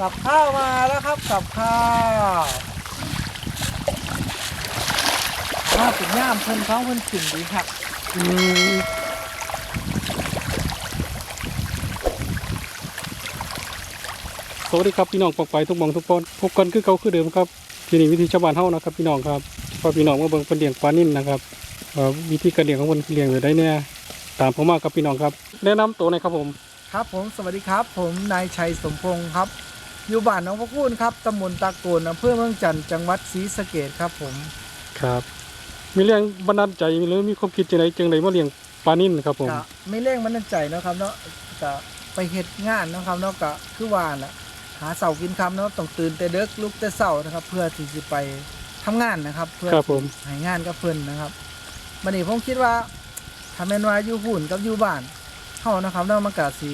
กับข้าวมาแล้วครับกับข้าวข้าวเป็นย่ามเพิ่นท้องเพิ่นขึ้นดีครับอืมสวัสดีครับพี่น้องปอกไปทุกหมองทุกคนพบกันคือเก่าคือเดิมครับที่นี่วิธีชาวบ้านเฮานะครับ พี่น้องครับพอพี่น้องมาเบิ่งเพิ่นเลี้ยงปลานิ่นนะครับเอ่อวิธีการเลี้ยงของเพิ่นเลี้ยงอยู่ได้เนี่ยตามผมมาครับพี่น้องครับ แนะนำตัวหน่อยครับผม ครับผมสวัสดีครับ ผมนายชัยสมพงศ์ครับ อยู่บ้านหน้องพระคูนครับตำบลตะโกนอำเภอเมืองจันทร์จังหวัดศรีสะเกดครับผมครับ มีเรื่องบันดาลใจหรือมีความคิดจังไดจังไดมาเลี้ยงปลานิ่นครับผมก็ไม่เร่งมันนั่นใจเนาะครับเนาะก็ไปเฮ็ดงานเนาะครับเนาะก็คือว่าน่ะหาเสากินคำเนาะต้องตื่นแต่เด็กลุกแต่เสานะครับ เพื่อที่จะไปทำงานนะครับ เพื่อครับผมให้งานกับเพิ่นนะครับวันนี้ผมคิดว่าถ้าแม่นว่าอยู่หุ่นกับอยู่บ้านเฮานะครับเนาะมันก็สิ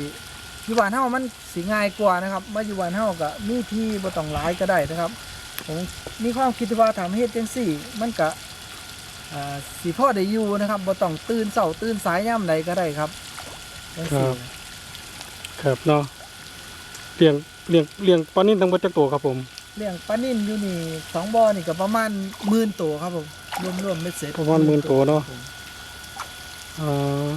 อยู่บ้านเฮามัน สิง่ายกว่านะครับมาอยู่บ้านเฮาก็มีที่บ่ต้องหลายก็ได้นะครับ ผมมีความคิดว่าทำเฮ็ดจังซี่ มันก็อ่าสิพอได้อยู่นะครับบ่ต้องตื่นเช้าตื่นสายยามใดก็ได้ครับจังซี่ครับครับเนาะเลี้ยงเลี้ยงเลี้ยงปลานิ่นทั้งหมดจักตัวครับผมเลี้ยงปลานิ่นอยู่นี่สองบ่อนี่ก็ประมาณหมื่นตัวครับผมรวมๆไม่เสร็จประมาณหมื่นตัวเนาะครับผมเอ่อ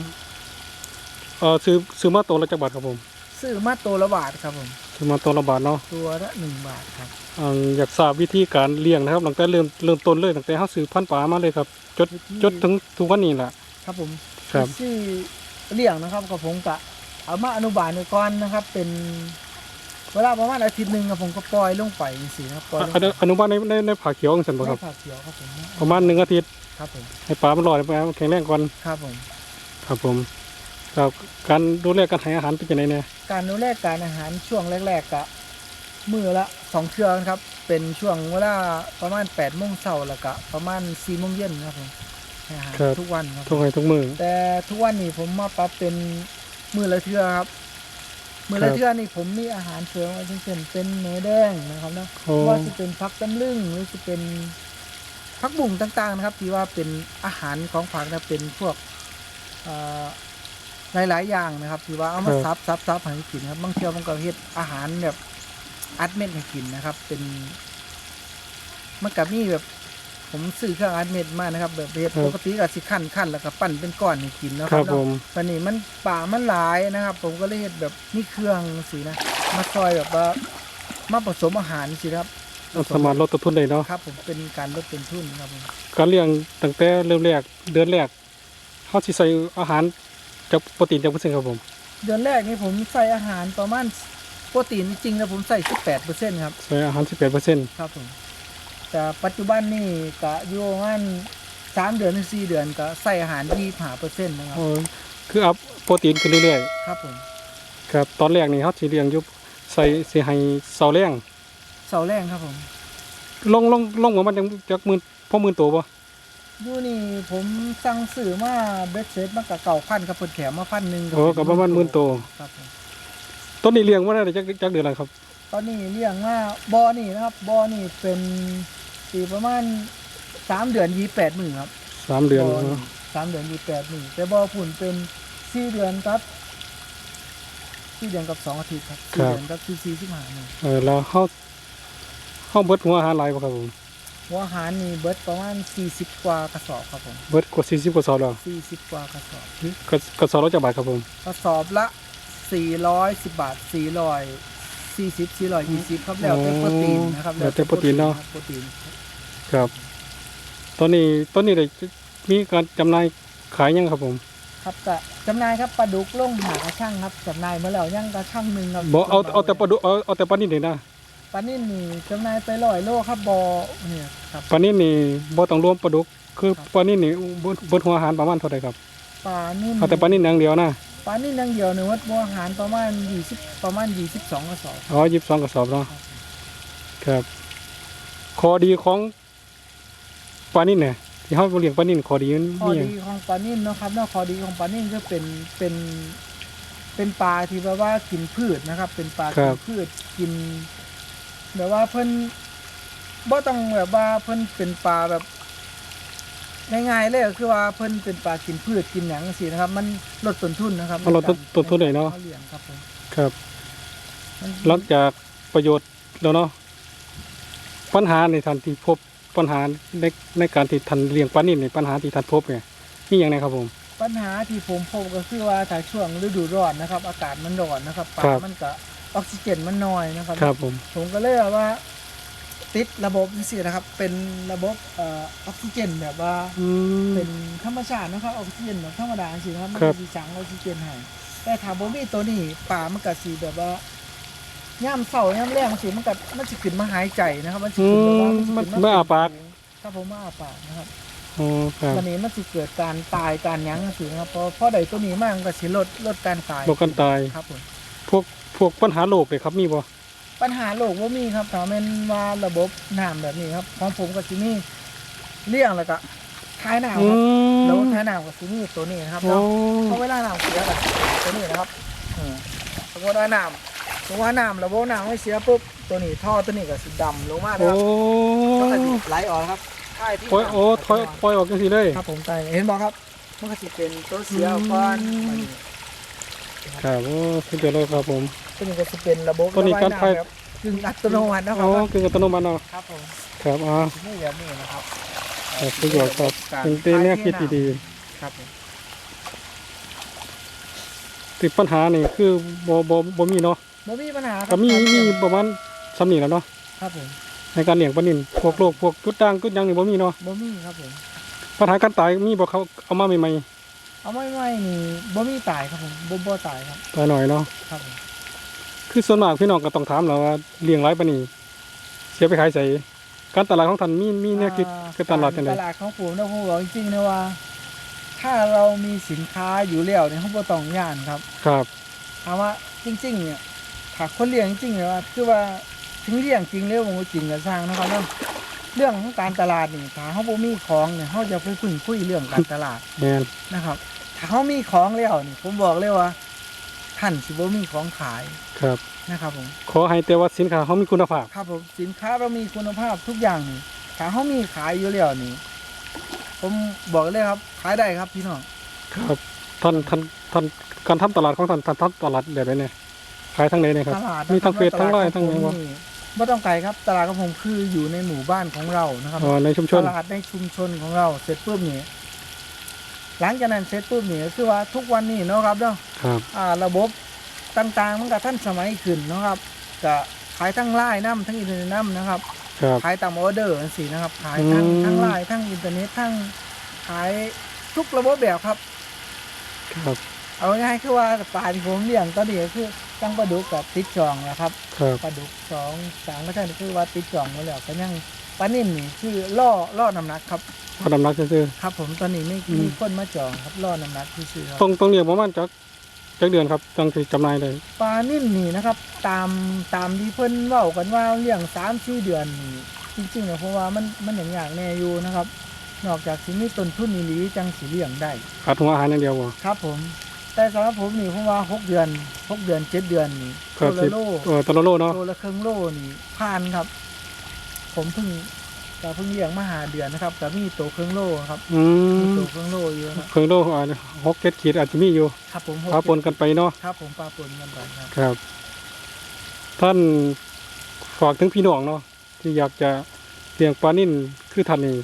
เอ่อซื้อซื้อมาตัวละจักบาทครับผม ซื้อมาตัวละบาทครับผมซื้อมาตัวละบาทเนาะตัวละหนึ่งบาทครับอ่าอยากทราบวิธีการเลี้ยงนะครับตั้งแต่เริ่มเริ่มต้นเลยตั้งแต่เฮาซื้อพันธุ์ปลามาเลยครับจดจดถึงทุกวันนี้แหละครับผมครับที่เลี้ยงนะครับกับผมกะเอามาอนุบาลไว้ก่อนนะครับ เป็นเวลาประมาณอาทิตย์หนึ่งครับผมก็ปล่อยลงไปสิครับปล่อยลงอนุอนุบาลในในในผาเขียวจังซั่นบ่ครับไม่ผักเขียวครับผมประมาณ1อาทิตย์ครับผมให้ปลามันลอยไปแข็งแรงก่อนครับผม ครับผม ครับการดูแลการให้อาหารเป็นจังไดแน่การดูแลการอาหารช่วงแรกๆกะมือละสองเชือครับ เป็นช่วงเวลาประมาณแปดโมงเช้าแล้วก็ประมาณสี่โมงเย็นครับผมให้อาหารทุกวันครับทุกให้ทุกมื้อแต่ทุกวันนี้ผมมาปรับเป็นมือละเทือครับ มือละครับเทือนี่ผมมีอาหารเสริมไว้เช่นเป็นเนื้อแดงนะครับเนาะโอ้ว่าจะเป็นพักตำลึงหรือจะเป็นพักบุ่งต่างๆนะครับ ที่ว่าเป็นอาหารของผักนะเป็นพวกเอ่อ หลายๆอย่างนะครับที่ว่าเอามาซับซับซับให้กินนะครับบางเทีมันก็เฮ็ดอาหารแบบอัดเม็ดให้กินนะครับ เป็นมันกับมีแบบผมซื้อเครื่องอัดเม็ดมานะครับ แบบเฮ็ดปกติก็สิขั้นขั้นแล้วก็ปั้นเป็นก้อนให้กินนะคครัรับบผเนาะมวันนี้มันป่ามันหลายนะครับ ผมก็เลยเฮ็ดแบบมีเครื่องสินะมาซอยแบบว่ามาผสมอาหารสิครับมันสามารถลดต้นทุนได้เนาะครับผมเป็นการลดต้นทุนครับผมการเลี้ยงตั้งแต่เริ่มแรกเดือนแรกเฮาสิใส่อาหาร จากโปรตีนจากเปอร์เซ็นต์ครับผม เดือนแรกนี่ผมใส่อาหารประมาณโปรตีนจริงๆแล้วผมใส่ 18%ครับ ใส่อาหาร18%ครับผมแต่ปัจจุบันนี่ก็อยู่ประมาณ3เดือนถึง4เดือนก็ใส่อาหาร25%นะครับอ๋อคืออัพโปรตีนขึ้นเรื่อยครับผมๆ ครับ ตอนแรกนี่เฮาสิเลี้ยงอยู่ใส่สิให้เสาแรงเสาแรงครับผม ลงลงลงมามันจังจักหมื่นพอหมื่นตัวบ่ อยู่นี่ผมสั่งซื้อมาเบ็ดเสร็จมันก็เก่าพันกับเพิ่นแถมมาพันหนึ่งโอ้ก็ประมาณหมื่นตัวครับผมต้นนี้เลี้ยงมาได้จักจักเดือนแล้วครับ ตอนนี้เลี้ยงมาบอนี่นะครับบอนี่เป็นปีประมาณสามเดือนยี่แปดหมื่นครับสามเดือนบ่เนาะสามเดือนยี่แปดหมื่นแต่บอผุ่นเป็นสี่เดือนครับสี่เดือนกับสองอาทิตย์ครับสี่เดือนกับสี่สี่สิบห้าหมื่นเออแล้วเฮาเฮาเบิดหัวอาหารหลายบ่ครับผม หัวอาหารนี่เบิดประมาณสี่สิบกว่ากระสอบครับผมเบิดกว่า40กว่าซอแล้วสี่สิบกว่ากระสอบ กระกระสอบละจักบาทครับผมกระสอบละสี่ร้อยสิบบาทสี่ร้อยสี่สิบสี่ร้อยยี่สิบครับแล้วแต่โปรตีนนะครับแล้วแต่โปรตีนเนาะโปรตีนครับ ตอนนี้ตอนนี้ได้มีการจำหน่ายขายยังครับผมครับก็จำหนายครับปลาดุกลงหากระช่างครับจำหนายมาแล้วยังกระช่างหนึ่งครับบ่เอาเอาแต่ปลาดุเอาเอาแต่ปลานิ่นนี่นะ ปลานิ่มนี่จำหนายไปร้อยโลครับบอเนี่ยครับปลานิ่นนี่บ่ต้องรวมปลาดุก คือครับปลานิ่นนี่เบิดเบิดหัวอาหารประมาณเท่าใดครับปลานิ่มเอาแต่ปลานิ่นอย่างเดียวนะปลานิ่มอย่างเดียวเนี่ยวัดบัวอาหารประมาณยี่สิบประมาณยี่สิบสองกระสอบอ๋อ22กระสอบเนาะครับข้อดีของปลานิ่นเนี่ยที่เฮาเลี้ยงปลานิ่นข้อดีมันข้อมีหยังดีของปลานิ่มเนาะครับเนาะข้อดีของปลานิ่มก็เป็นเป็นเป็นปลาที่แบบว่ากินพืชนะครับ เป็นปลากินพืชกิน แบบว่าเพิ่นบ่ต้องแบบว่าเพิ่นเป็นปลาแบบง่ายๆเลยก็คือว่าเพิ่นเป็นปลากินพืชกินหยังสินะครับ มันลดต้นทุนนะครับเอาเราต้นต้นทุนได้เนาะเลี้ยงครับผมครับมันหลังจากประโยชน์แล้วเนาะปัญหาในทันที่พบปัญหาในในการที่ทันเลี้ยงปลานิ่นในปัญหาที่ทันพบเนี่ยมีอย่างไรครับผม ปัญหาที่ผมพบก็คือว่าถ้าช่วงฤดูร้อนนะครับ อากาศมันร้อนนะครับปลาครับ มันก็ ออกซิเจนมันน้อยนะครับ ครับผม ผมก็เลยว่า ติดระบบนี่สินะครับ เป็นระบบเอ่อออกซิเจนแบบว่าอืม เป็นธรรมชาตินะครับออกซิเจนแบบธรรมดาสินะครับมันครับจะสังออกซิเจนให้แต่ถ้าบ่มีตัวนี้ป่ามันก็สิแบบว่าย่ามเสาย่ามแรงสิมันก็มันสิขึ้นมาหายใจนะครับ มันสิอืขึ้นแบบมว่ามันสิขึ้ไม่อาปาก ครับผมมาอาปากนะครับ อ๋อครับวันนี้มันสิเกิดการตายการหยั้งสินะครับเพราะเพราะใดตัวนี้มากมันก็สิลดลดการตายโรคกันตาย ครับผมพวก พวกปัญหาโรคเลยครับมีบ่ปัญหาโลกว่ามีครับถ้าแม่นว่าระบบน้ำแบบนี้ครับของผมก็สิมีเลี้ยงแล้วก็ท้ายน้ำอืครับมแล้วท้ายน้ำก็สิมีตัวนี้นะครับโอ้เนาะเพราะเวลาน้ำเสียแบบตัวนี้นะครับอืมสมมติว่าน้ำสมมติว่าน้ำระบบน้ำไม่เสียปุ๊บตัวนี้ท่อตัวนี้ก็สีดำลงมานะโอ้ครับแล้วก็สิไหลออกนะครับท้ายที่ปล่อยโอ้ถอยปล่อยออกจังซี่เลยครับผมใช่เห็นบอกครับมันก็สิเป็นตัวเสียก้อนอืมมัน ครับโอ้สุดยอดเลยครับผมตัวนี้ก็จะเป็นระบบตัวนี้การระบไฟยน้ำแบบกึ่งอัตโนมัตินะครัอ๋บอคืออัตโนมัติเนาะครับผมครับอ่านี่แบบนี้นะครับครับสุดยอดครับเป็นเป็นแนวคิดที่ดีครับผมติดปัญหานี่คือบ่บ่บ่มีเนาะบ่มีปัญหาครัก็มีมีประมาณสำนีแล้วเนาะครับผมในการเลี้ยงปลานินพวกโรคพวกจุดด่างจุดหยังนี่บ่มีเนาะบ่มีครับผมปัญหาการตายมีบ่เขาเอามาใหม่ เอาไม่ไม่นี่บ่มีตายครับผมบ่บ่ตายครับๆตายหน่อยเนาะครับผมคือส่วนมากพี่น้องก็ต้องถามแล้วว่าเลี้ยงหลายปานนี้เสียไปขายใส่การตลาดของท่านมีมีแนวคิดคือตลาดจังได๋ตลาดของผมนะผมบอกจริงๆนะว่า ถ้าเรามีสินค้าอยู่แล้วเนี่ยเขาบ่ต้องย่านครับ ครับถามว่าจริง ๆ เนี่ยถ้าคนเลี้ยงจริงๆเนี่ยว่าคือว่าถึงเลี้ยงจริงเรื่องมันจริงกับสร้างนะครับเนาะ เรื่องของการตลาดนี่ถ้าเขาบ่มีของเนี่ยเขาจะไปพึ่งคุยเรื่องการตลาดแม่นนะครับ ถ้าเขามีของแล้วนี่ผมบอกเลยว่าท่านสิบ่มีของขายครับนะครับผมขอให้แต่ว่าสินค้าเขามีคุณภาพ ครับผมสินค้าเรามีคุณภาพทุกอย่างนี่ถ้าเขามีขายอยู่แล้วนี่ผมบอกเลยครับขายได้ครับพี่น้องครับท่านท่านท่านการทำตลาดของท่านท่านทำตลาดแบบไหนเนี่ยขายทางไหนเนี่ยครับ ตลาดมีทั้งเฟซทั้งไลน์ตาดทั้งหยัง บ่นี่ไม่ต้องไกลครับ ตลาดของผมคืออยู่ในหมู่บ้านของเรานะครับอ๋อในชุมชตนลาดในชุมชนของเราเสร็จปุ๊บนี่หลังจากนั้นเสร็จปุ๊บนี่ก็คือว่าทุกวันนี้เนาะครับเนาะครับ อ่า ระบบต่างๆ มันก็ท่านสมัยขึ้นเนาะครับก็ขายทั้งไลน์น้ำทั้งอินเทอร์เน็ตน้ำนะครับ ครับ ขายตามออเดอร์สินะครับ ขายทั้งอืม ทั้งไลน์ทั้งอินเทอร์เน็ตทั้งขายทุกระบบแบบครับ ครับ เอาง่ายๆคือว่าปลาที่ผมเลี้ยงตอนนี้ก็คือ จังปลาดุกกับติดจองนะครับครับปลาดุกสองสามก็ใช่คือว่าติดจองหมดแล้วก็ยังปลานิ่มนี่คือล่อล่อน้ำหนักครับพอดำนักซื่อ ครับ ผมตอนนี้ไม่อืม มีคนมาจองครับล่อน้ำหนักที่ซื้อๆครับๆตรงตรงเรียกประมาณจักจักเดือนครับจังสิจำหน่ายได้ปลานิ่มนี่นะครับ ตามตามที่เพิ่นเว้ากันว่าเลี้ยงสามสี่เดือนนี่จริงๆเนี่ยเพราะว่ามันมันอย่างอย่างแน่อยู่นะครับ นอกจากสิมีต้นทุนอีหลีจังสิเลี้ยงได้ ขาดหัวอาหารอย่างเดียวบ่ครับผม แต่สำหรับผมนี่ผมว่าหกเดือนหกเดือนเจ็ดเดือนนี่ครัโลบละสิโลเออตวละโลเนาะโลละครึ่งโลนี่ผ่านครับ ผมเพิ่งก็เพิ่งเลี้ยงมาหาเดือนนะครับแต่มีตัวครึ่งโลครับอืมีมตัวครึ่งโลอยู่ครับเครื่องโลอาจจะหกเจ็ดขีดอาจจะมีอยู่ครับผมหกปาปนกันไปเนาะครับผมปลาปนกันไปครับ ครับ ท่านฝากถึงพี่น้องเนาะที่อยากจะเลี้ยงปลานิ่นคือท่านนี่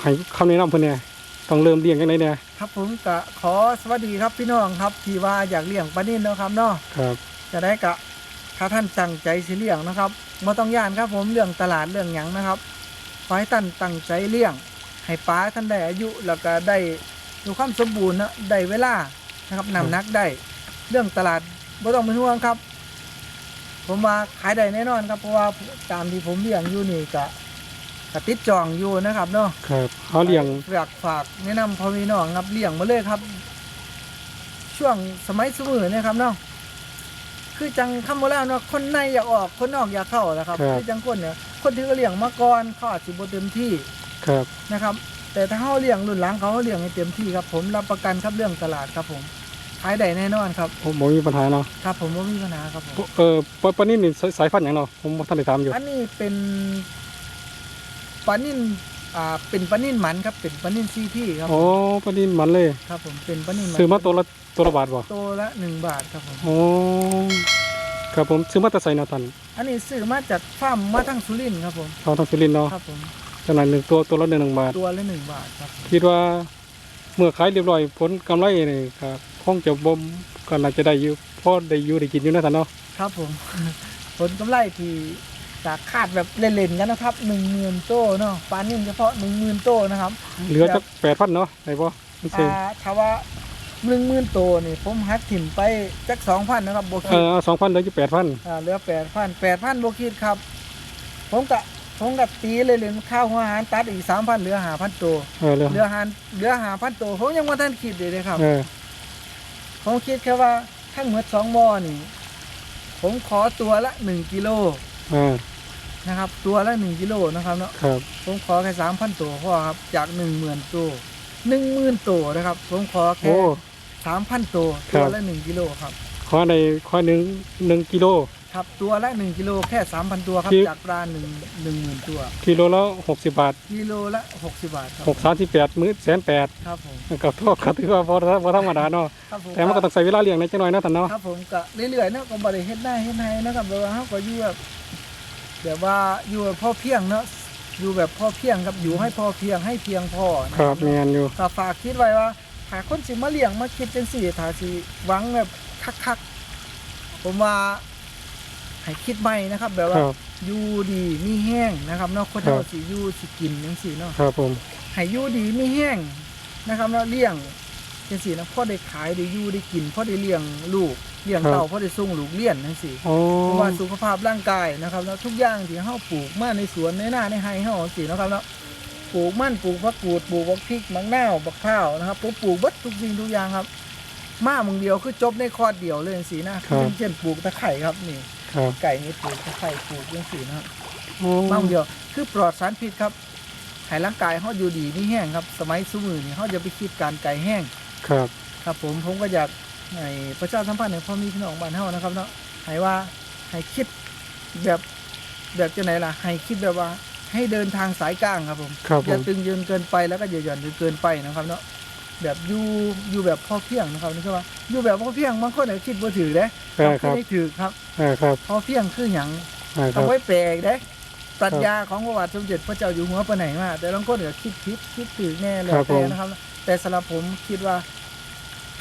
ให้คำแนะนำเพิ่นเนี่ยต้องเริ่มเลี้ยงยังไงเนี่ยครับผมก็ขอสวัสดีครับพี่น้องครับที่ว่าอยากเลี้ยงปลานิ่นเนาะครับเนาะครับจะได้กะถ้าท่านตั้งใจสิเลี้ยงนะครับไม่ต้องย่านครับผมเรื่องตลาดเรื่องหยังนะครับขอให้ท่านตั้งใจเลี้ยง ให้ปลาท่านได้อายุแล้วก็ได้ดูความสมบูรณ์นะได้เวลานะครับนำหนักได้ เรื่องตลาดไม่ต้องเป็นห่วงครับ ผมว่าขายได้แน่นอนครับเพราะว่าตามที่ผมเลี้ยงอยู่นี่ก็ กติดจองอยู่นะครับเนาะครับเขาเลี้ยงอยากฝากแนะนำพ่อพี่น้องครับเลี้ยงมาเลยครับ ช่วงสมัยสมือเนี่ยครับเนาะคือจังคำโบราณว่าคนในอยากออกคนนอกอยากเข้าแหละครับครับคือจังคนเนี่ยคนที่เขาเลี้ยงมาก่อนเขาอาจจะบ่เต็มที่ครับนะครับ แต่ถ้าเขาเลี้ยงรุ่นหลังเขาเลี้ยงให้เต็มที่ครับผมรับประกันครับเรื่องตลาดครับผมขายได้แน่นอนครับผมบ่มีปัญหาเนาะครับ ผมว่ามีปัญหาครับผมเออปลาปลานิ่นนี่สายสายพันธุ์หยังเนาะผมบ่ทันได้ถามอยู่ อันนี้เป็น ปลานิ่นอ่าเป็นปลานิ่นหมันครับเป็นปลานิ่นซีพี่ครับโอ้ปลานิ่นมันเลย ครับผมเป็นปลานิ่นหมันซื้อมาตัวละตัวละบาทบ่ตัวละหนึ่งบาทครับผมโอ้ครับผมซื้อมาแตะไซนาะท่านอันนี้ซื้อมาจากฟาร์มมาทั้งสุรินทร์ครับผมเอาทางสุรินทร์เนาะครับผมจำหน่ายหนึ่งตัวตัวละหนึ่งบาท ตัวละหนึ่งบาทครับคิดว่าเมื่อขายเรียบร้อยผลกำไรนี่ก็คงจะบ่มก็น่าจะได้อยู่พอได้อยู่ได้กินอยู่นะท่านเนาะครับผม ผลกำไรที่ จากคาดแบบเล่นๆกันนะครับหนึ่งหมื่นโต้เนาะปลานิ่มเฉพาะหนึ่งหมื่นโต้นะครับเหลือจักแปดพันเนาะได้บ่มันสิอ่าถ้าว่าหนึ่งหมื่นโต้นี่ผมหักถิ่มไปจักสองพันนะครับโบเอคิดอสองพันเหลืออยู่แปดพันอ่าเหลือแปดพันแปดพันโบคิดครับ ผมกะผมกะตีเลยเลยข้าวหัวอาหารตัดอีกสามพันเหลือหาพันตัวเออเหลือเหลือหารเหลือหาพันตัวผมยังว่าท่านคิดเลยเลยครับ เออผมคิดแค่ว่าทั้งหมดสองบ่อนี่ ผมขอตัวละหนึ่งกิโล เออ นะครับ ตัวละหนึ่งกิโลนะครับเนาะครับ ผมขอแค่สามพันตัวพอครับ จากหนึ่งหมื่นตัวหนึ่งหมื่นตัวนะครับ ผมขอแค่โอ้ สามพันตัวครับตัวละหนึ่งกิโลครับขอในขอหนึ่งหนึ่งกิโล ครับตัวละหนึ่งกิโลแค่สามพันตัวครับที่จากปลาหนึ่งหนึ่งหมื่นตัว กิโลละหกสิบบาทกิโลละหกสิบบาทครับหกสามสิบแปดมื้อแสนแปดครับผมกับทอกก็ถือว่าพอพอธรรมดาเนาะครับผมแต่มันก็ต้องใส่เวลาเลี้ยงในจังหน่อยเนาะท่านเนาะ ครับผมก็เรื่อยๆเนาะก็บริเฮ็ดหน้าเฮ็ดให้นะครับแบบว่าเขาก็อยู่แบบ แบบว่าอยู่แบบพ่อเพียงเนาะอยู่แบบพ่อเพียงครับอยู่ให้พอเพียงให้เพียงพอนะครับแม่นอยู่ก็ฝากคิดไว้ว่าถ้าคนสิมาเลี้ยงมาคิดจังสี่ถ้าสิหวังแบบคักๆผมว่าให้คิดใหม่นะครับ แบบคว่ารับอยู่ดีมีแห้งนะครับเนาะคนครัเราบสิอยู่สิกินจังสี่เนาะครับผมให้อยู่ดีมีแห้งนะครับเนาะเลี้ยงจังสี่นะพ่อได้ขายได้อยู่ได้กินพ่อได้เลี้ยงลูก เลี้ยงเต่าพ่อได้ส่งลูกเลี้ยนจังสี่โอ้เพราะว่าสุขภาพร่างกายนะครับแล้วทุกอย่างที่เฮาปลูกมาในสวนในนาในไร่เฮาสินะครับเนาะปลูกมันปลูกผักกูดปลูกบักพริกมะนาวบักข้าวนะครับผมปลูกเบัดทุกสิ่งทุกอย่างครับ มามึงเดียวคือจบในคอร์ดเดียวเลยจังซี่นะคือเช่นปลูกตะไคร่ครับนี่ครับไก่นี่ปลูกตะไคร่ปลูกจังซี่นะครับโอ้มามึงเดียวคือปลอดสารพิษครับให้ร่างกายเฮาอยู่ดีมีแห้งครับ สมัยสมือนี่เฮาจะไปคิดการไก่แห้งครับ ครับผมผมก็อยาก ให้ประชาสัมพันธ์ให้พ่อแมีพี่น้องบ้านเฮานะครับเนาะให้ว่าให้คิดแบบแบบจะไหนล่ะ ให้คิดแบบว่าให้เดินทางสายกลางครับผมครับอผย่ามตึงยืนเกินไปแล้วก็อย่าหย่อนจนเกินไปนะครับเนาะแบบอยู่อยู่แบบพ่อเพียงนะครับนี่คือว่าอยู่แบบพ่อเพียงบางคนอาจจะคิดบ่ถือเด้เออครับไม่ถือครับ เออครับพ่อเพียงคือหยัง เออคเอารับไว้แปลกเด้ปรัชญาของพระบาทสมเด็จพระเจ้าอยู่หัวไปไหนมาแต่บางคนก็คิดผิดคิดถือแน่แล้วแต่นะครับ แต่สำหรับผมคิดว่า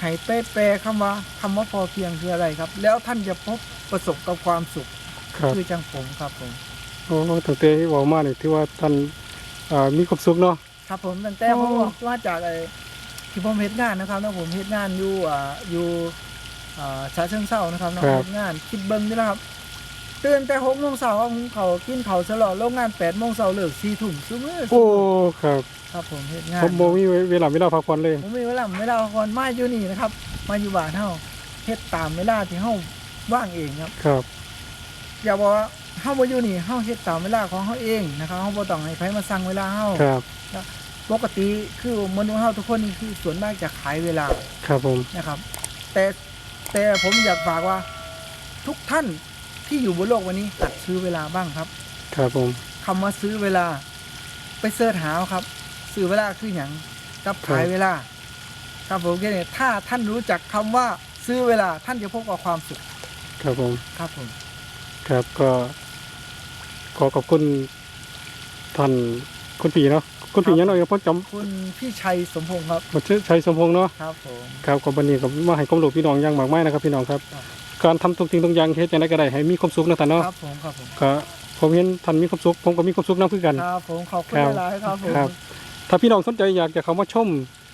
ให้เป้แปลคำว่าคำว่าพอเพียงคืออะไรครับ แล้วท่านจะพบประสบกับความสุขครับคือจังผมครับผมโอ้ตั้งแต่ที่เว้ามานี่ที่ว่าท่านอ่ามีความสุขเนาะ ครับผมตั้งแต่โอ้ผมบอกว่าจากไอ้ที่ผมเฮ็ดงานนะครับแล้วผมเฮ็ดงานอยู่อ่าอยู่อ่าชาเชิงเศร้านะครับเนาะเฮ็ดงาน คิดเบิ้งนี่แหละครับตื่นแต่หกโมงเช้าผมเขากินเขาวสลอโรงงานแปดโมงเช้าเลิกสี่ทุ่มซุมื้อโอ้ครับ ครับผมเฮ็ดงานผมบ่มีเวลาเวลาพักผ่อนเลยผมมีเวลาเวลาก่อนมาอยู่นี่นะครับ มาอยู่บ้านเฮาเฮ็ดตามเวลาที่เฮาว่างเองครับ ครับ อย่าบอกว่าเฮาบ่อยู่นี่เฮาเฮ็ดตามเวลาของเฮาเองนะครับเฮาบ่ต้องให้ไผมาสั่งเวลาเฮาครับปกติคือมนุษย์เฮาทุกคนนี่คือส่วนมากจะขายเวลาครับผมนะครับ แต่แต่ผมอยากฝากว่า ทุกท่านที่อยู่บนโลกวันนี้หัดซื้อเวลาบ้างครับ ครับผมคำว่าซื้อเวลาไปเสิร์ชหาเอาครับ ซื้อเวลาคือหยังกับขายเวลา ครับผมแค่นี้ถ้าท่านรู้จักคำว่าซื้อเวลาท่านจะพบกับความสุขครับผมครับผม ครับก็ ขอขอบคุณท่านคุณพี่เนาะคุณพี่ยังน้อยก็พ่อจำคุณพี่ชัยสมพงศ์ครับมาชื่อชัยสมพงษ์เนาะครับผมครับขอบวันนี้กับมาให้ความรู้พี่น้องอย่างมากมายนะครับ พี่น้องครับครับการทำทุกสิ่งทุกอย่างเฮ็ดจังไดก็ได้ให้มีความสุขนะท่านเนาะครับผมครับผมก็ผมเห็นท่านมีความสุขผมก็มีความสุขนํคือกันครับผมขอบคุณครับหลายๆครับผมครับ ถ้าพี่น้องสนใจอยากจะเข้ามาชม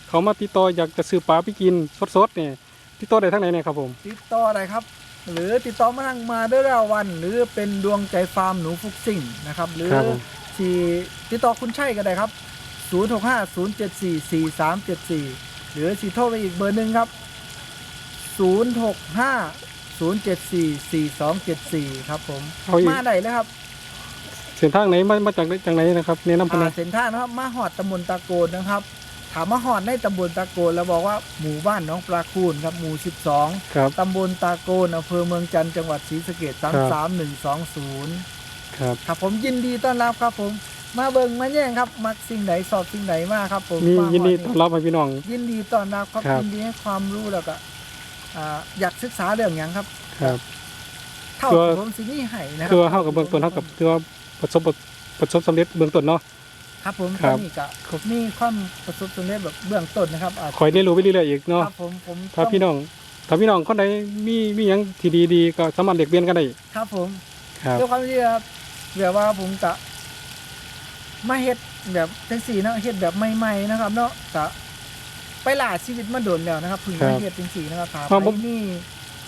เขามาติดต่ออยากจะซื้อปลาไปกินสดๆเนี่ยติดต่อได้ทางไหนเนี่ยครับผมติดต่ออะไรครับ หรือติดต่อมาทางมาด้วยราวัน หรือเป็นดวงใจฟาร์มหนูฟุกซิ่งนะครับหรือครับผม ที่ติดต่อคุณชัยก็ได้ครับ 0650744374 หรือสีโทรไปอีกเบอร์หนึ่งครับ 0650744274 ครับผม เอาอีก มาได้เลยครับ เส้นทางไหนมามาจากไหนจากไหนนะครับแนะนำเพิ่นอ่านะเส้นทางนะครับมาหอดตำบลตะโกนนะครับ ถามมาหอดในตำบลตะโกนแล้วบอกว่าหมู่บ้านหน้องปลาคูนครับหมู่12ครับตำบลตาโกนอำเภอเมืองจันทร์จังหวัดศรีสะเกด33120 ครับ ครับผมยินดีต้อนรับครับผม มาเบิงมาแย่งครับมักสิ่งไหนสอบสิ่งไหนมากครับผมมีมายินดีฮต้ออนรับให้พี่น้อง ยินดีต้อนรับครับครับ ยินดีให้ความรู้แล้วก็อ่าอยากศึกษาเรื่องอย่างครับ ครับ เท่าคือว่าที่ผมสิมีให้นะครัคือว่าเฮากับเบื้องต้นเฮากับคือว่า ประสบประสบสำเร็จเบื้องต้นเนาะ ครับผมครัตอบนนี้ก็มีความประสบความสำเร็จแบบเบื้องต้นนะครับอาจคอยเรียนรู้ไปเรื่อยๆอีกคเนาะรับผมผมถ้าต้องพี่น้อง ถ้าพี่น้องคนใดมีมีหยังที่ดีๆก็สามารถเด็กเรียนกันได้ครับผม ครับ ด้วยความที่ว่าแบบว่าผมกะมาเฮ็ดแบบจังสี่เนาะเฮ็ดแบบใหม่ๆนะครับ เนาะกะไปหลาชีวิตมาโดนแล้วนะครับเพึ่งมาเฮ็ดจังสี่นะครับถามไปนี่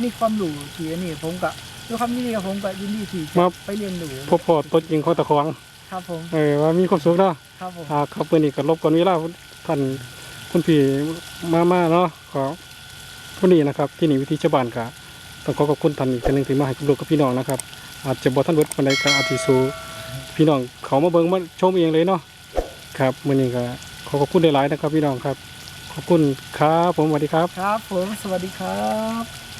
มีความรู้ที่อันนี้ผมกะ ด้วยความที่กับผมกะยินดีที่จะไปเรียนรู้พบพอตัวจริงของตะของครับผมเออว่ามีความสุขเนาะครับผมอ่าครับเมื่อนี้ก็รบกวนเวลาท่านคุณพี่มามาเนาะขอผู้นี้นะครับ ที่นี่วิธีชาวบ้านก็ต้องขอขอบคุณท่านอีกท่านหนึงที่มาให้กับลูกกับพี่น้องนะครับ อาจจะบ่ท่านเบิดปานใดก็อาจสิสู่พี่น้องเขามาเบิ่งมาชมเองเลยเนาะครับมื้อนี้ก็ขอขอบคุณหลายๆนะครับ พี่น้องครับ ขอบคุณครับผมสวัสดีครับ ครับผมสวัสดีครับ